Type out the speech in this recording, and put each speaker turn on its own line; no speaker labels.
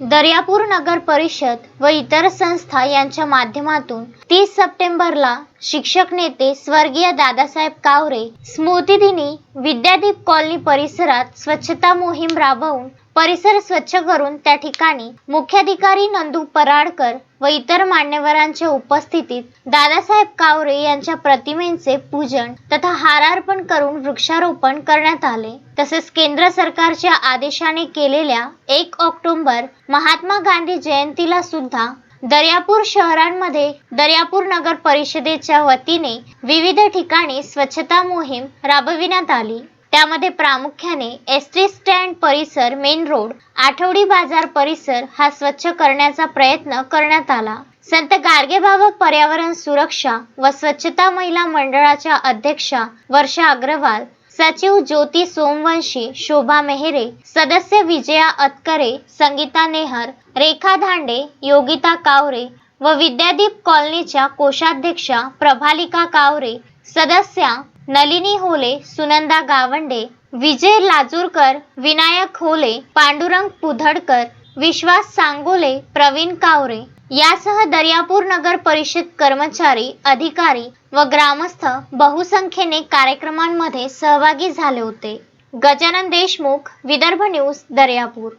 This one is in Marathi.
दर्यापूर नगर परिषद व इतर संस्था यांच्या माध्यमातून तीस सप्टेंबरला शिक्षक नेते स्वर्गीय दादासाहेब कावरे स्मृतिदिनी विद्यादीप कॉलनी परिसरात स्वच्छता मोहीम राबवून परिसर स्वच्छ करून त्या ठिकाणी मुख्याधिकारी नंदू पराडकर व इतर मान्यवरांच्या उपस्थितीत दादासाहेब कावरे यांच्या प्रतिमेचे पूजन तथा हारार्पण करून वृक्षारोपण करण्यात आले. तसेच केंद्र सरकारच्या आदेशाने केलेल्या एक ऑक्टोबर महात्मा गांधी जयंतीला सुद्धा दर्यापूर शहरांमध्ये दर्यापूर नगर परिषदेच्या वतीने विविध ठिकाणी स्वच्छता मोहीम राबविण्यात आली. त्यामध्ये प्रामुख्याने एस टी स्टँड परिसर मेन रोड आठवडी बाजार परिसर हा स्वच्छ करण्याचा प्रयत्न करण्यात आला. संत गाडगेबाबा पर्यावरण सुरक्षा व स्वच्छता महिला मंडळाच्या अध्यक्षा वर्षा अग्रवाल सचिव ज्योती सोमवंशी शोभा मेहरे सदस्य विजया अतकरे संगीता नेहर रेखा धांडे योगिता कावरे व विद्यादीप कॉलनीच्या कोषाध्यक्षा प्रभालिका कावरे सदस्या नलिनी होले सुनंदा गावंडे विजय लाजूरकर विनायक होले पांडुरंग पुधडकर विश्वास सांगोले प्रवीण कावरे. यासह दर्यापूर नगर परिषद कर्मचारी अधिकारी व ग्रामस्थ बहुसंख्येने कार्यक्रमांमध्ये सहभागी झाले होते. गजानन देशमुख विदर्भ न्यूज दर्यापूर.